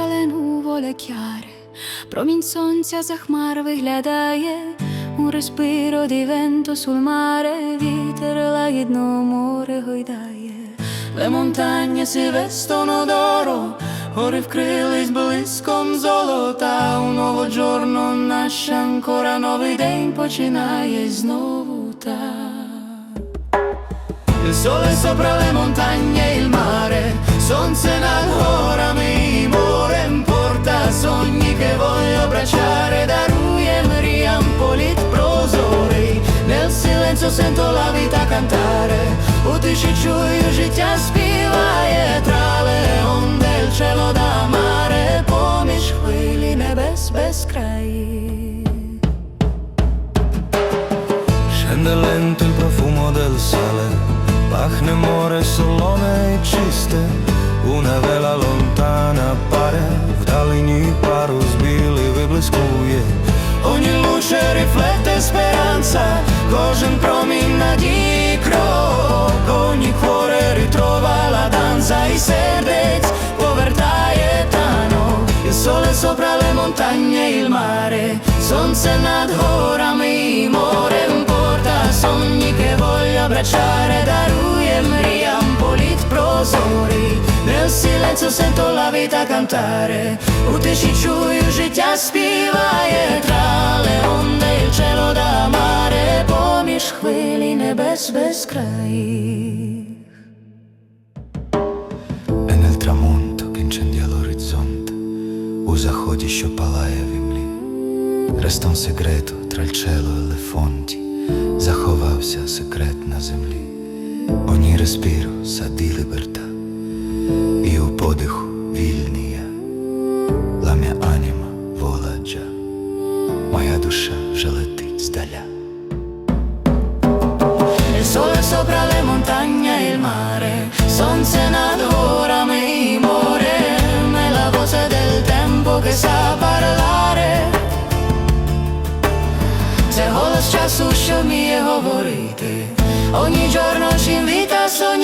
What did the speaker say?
паралену воля кяри, промінь сонця за хмар виглядає, у респиро di vento sul mare, вітер лагідно море гойдає, Ле монтання сіве стоно доро, гори вкрились блиском золота. У giorno nasce ancora новий день починає знову та. Il sole sopra le montagne il mare, sonze nel sento la vita cantare, у тиші чую життя співає, tra le onde il cielo da mare, поміж хвилі небес безкраї. Scende lento il profumo del sale, pachne more solone e ciste, una vela lontana appare, вдалині парус білий виблискує. Ogni luce riflette speranza, кожен промінь надії крок, ogni cuore ritrova la danza, i сердець повертає танок, il sole sopra le montagne, il mare, сонце над горами, і морем порта sogni che voglio abbracciare, daruє мріям політ прозорий, nel silenzio sento la vita cantare, у тиші хвилі небес. E nel tramonto che incendia l'orizzonte, у заході, що палає в імлі, cielo e le fonti, заховався секрет на землі. Respiro sa di libertà, і у подиху вільний я, mia anima vola моя душа вже летить здаля. il sole sopra le montagne e il mare, son senadora mi more, è la voce del tempo che sa parlare. Se ho lascia suscio mie favorite, ogni giorno ci invita a sognare.